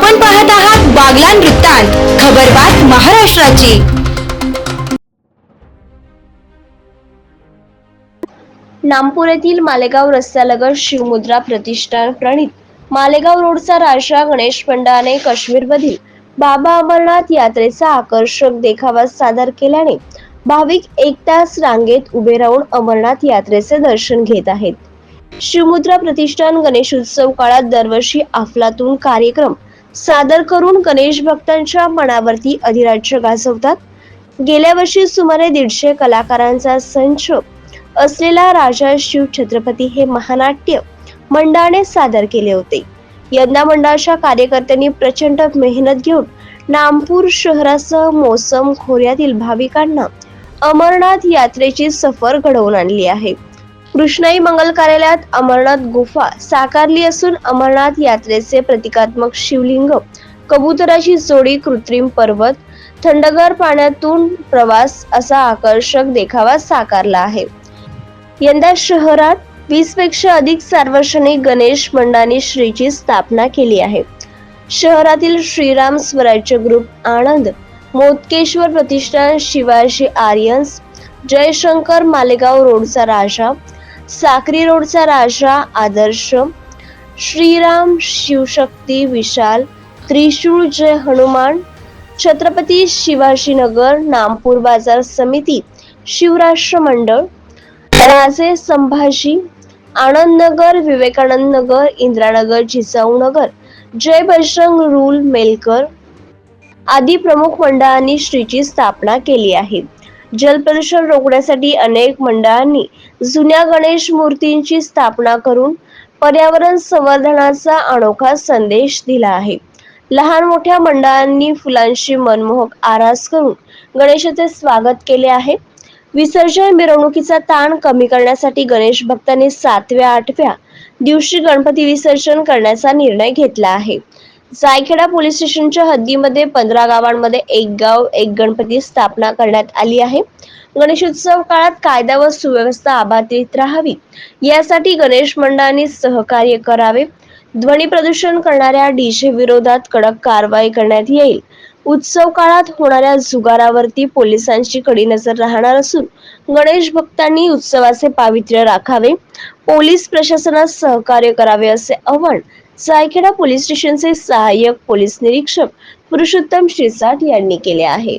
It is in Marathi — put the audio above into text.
आपण पाहत आहात बागलान वृत्तांत खबरबात महाराष्ट्राची. नामपूर येथील मालेगाव रस्त्यालगत शिवमुद्रा प्रतिष्ठान प्रणित मालेगाव रोडचा राजा गणेश मंडळाने काश्मीरमधील बाबा अमरनाथ यात्रेचा आकर्षक देखावा सादर केल्याने भाविक एक तास रांगेत उभे राहून अमरनाथ यात्रेचे दर्शन घेत आहेत. शिवमुद्रा प्रतिष्ठान गणेश उत्सव काळात दरवर्षी अफलातून कार्यक्रम सादर करून गणेश भक्तांच्या मनावरती अधिराज्य गाजवतात. गेल्या वर्षी सुमारे दीडशे कलाकारांचा संच असलेला राजा शिव छत्रपती हे महानाट्य मंडळाने सादर केले होते. यंदा मंडळाच्या कार्यकर्त्यांनी प्रचंड मेहनत घेऊन नामपूर शहरासह मोसम खोऱ्यातील भाविकांना अमरनाथ यात्रेची सफर घडवून आणली आहे. कृष्णाई मंगल कार्यालयात अमरनाथ गुफा साकारली असून अमरनाथ यात्रेचे प्रतिकात्मक शिवलिंग कबुतराची जोडी कृत्रिम पर्वत थंडगार पाण्यातून प्रवास असा आकर्षक देखावा साकारला आहे. यंदा शहरात वीसपेक्षा अधिक सार्वजनिक गणेश मंडळांनी श्रीची स्थापना केली आहे. शहरातील श्रीराम स्वराज्य ग्रुप आनंद मोतकेश्वर प्रतिष्ठान शिवाजी आर्यन्स जयशंकर मालेगाव रोडचा राजा साक्री रोडचा राजा आदर्श श्रीराम शिवशक्ती विशाल त्रिशूळ जय हनुमान छत्रपती शिवाजीनगर नामपूर बाजार समिती शिवराष्ट्र मंडळ राजे संभाजी आनंदनगर विवेकानंद नगर इंदिरानगर जिजाऊ नगर जय बजरंग रूल मेलकर आदी प्रमुख मंडळांनी श्रीची स्थापना केली आहे. जलप्रदूषण रोखण्यासाठी अनेक मंडळांनी जुन्या गणेश मूर्तींची स्थापना करून पर्यावरण संवर्धनाचा अनोखा संदेश दिला आहे. लहान मोठ्या मंडळांनी फुलांशी मनमोहक आरास करून गणेशाचे स्वागत केले आहे. विसर्जन मिरवणुकीचा ताण कमी करण्यासाठी गणेश भक्तांनी सातव्या आठव्या दिवशी गणपती विसर्जन करण्याचा निर्णय घेतला आहे. जायखेडा पोलीस स्टेशनच्या हद्दीमध्ये पंधरा गावांमध्ये एक गाव एक गणपती स्थापना करण्यात आली आहे. गणेशोत्सव काळात कायदा व सुव्यवस्था अबाधित राहावी. यासाठी गणेश मंडळांनी सहकार्य करावे. ध्वनी प्रदूषण करणाऱ्या डीजे विरोधात कडक कारवाई करण्यात येईल. उत्सव काळात होणाऱ्या जुगारावरती पोलिसांची कडी नजर राहणार असून गणेश भक्तांनी उत्सवाचे पावित्र्य राखावे. पोलीस प्रशासनास सहकार्य करावे असे आवाहन सायखेडा पोलीस स्टेशनचे सहाय्यक पोलीस निरीक्षक पुरुषोत्तम शिरसाट यांनी केले आहे.